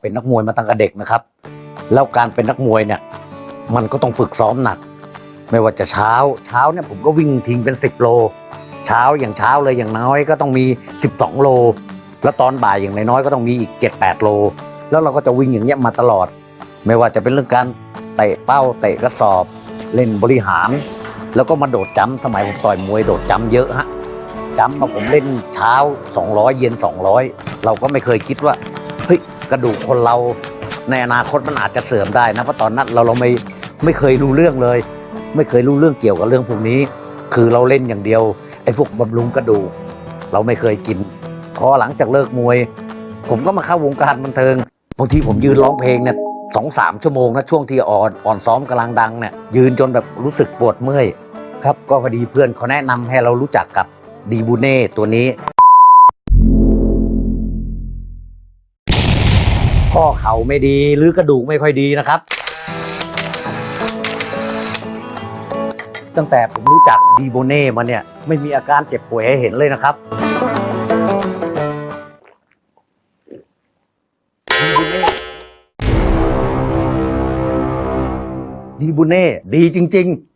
เป็นนักมวยมาตั้งแต่เด็กนะครับ แล้วการเป็นนักมวยเนี่ย มันก็ต้องฝึกซ้อมหนัก ไม่ว่าจะเช้าเช้าเนี่ยผมก็วิ่งทิ้งเป็น 10 โล เช้าอย่างเช้าเลยอย่างน้อยก็ต้องมี 12 โล แล้วตอนบ่ายอย่างน้อยก็ต้องมีอีก 7-8 โล แล้วเราก็จะวิ่งอย่างเงี้ยมาตลอด ไม่ว่าจะเป็นเรื่องการเตะเป้าเตะกระสอบ เล่นบริหาร แล้วก็มาโดดจ้ำสมัยผมต่อยมวยโดดจ้ำเยอะฮะจ้ำมาผมเล่นเช้า 200 เย็น 200 เราก็ไม่เคยคิดว่า เฮ้ย กระดูกคนเราในอนาคตมันอาจจะเสื่อมได้นะเพราะตอนนั้นเราเราไม่ไม่เคยรู้เรื่องเลย ไม่เคยรู้เรื่องเกี่ยวกับเรื่องพวกนี้ คือเราเล่นอย่างเดียวไอ้พวกบำรุงกระดูกเราไม่เคยกินพอหลังจากเลิกมวย ผมก็มาเข้าวงการบันเทิงบางทีผมยืนร้องเพลงเนี่ยสองสามชั่วโมงนะช่วงที่อ่อนอ่อนซ้อมกำลังดังเนี่ยยืนจนแบบรู้สึกปวดเมื่อยครับก็พอดีเพื่อนเขาแนะนำให้เรารู้จักกับดีบูเน่ตัวนี้ ไม่ดีหรือกระดูกไม่ค่อยดีนะครับ ตั้งแต่ผมรู้จักดีโบเน่มาเนี่ย ไม่มีอาการเจ็บป่วยให้เห็นเลยนะครับดีบุเน่ดีบุเน่ดีจริง ๆ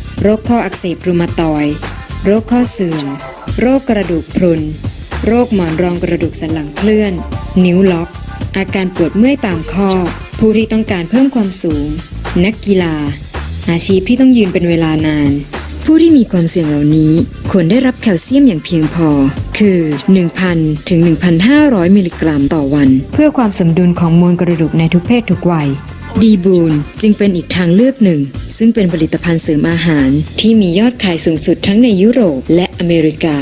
โรคข้ออักเสบรูมาตอยด์โรคข้อเสื่อม โรคกระดูกพรุน โรคหมอนรองกระดูกสันหลังเคลื่อน นิ้วล็อก อาการปวดเมื่อยตามข้อ ผู้ที่ต้องการเพิ่มความสูง นักกีฬา อาชีพที่ต้องยืนเป็นเวลานาน ผู้ที่มีความเสี่ยงเหล่านี้ควรได้รับแคลเซียมอย่างเพียงพอ คือ 1,000 ถึง 1,500 มิลลิกรัมต่อวัน เพื่อความสมดุลของมวลกระดูกในทุกเพศทุกวัย ดีบูนจึงเป็นอีกทางเลือกหนึ่ง ซึ่งเป็นผลิตภัณฑ์เสริมอาหารที่มียอดขายสูงสุดทั้งในยุโรปและอเมริกา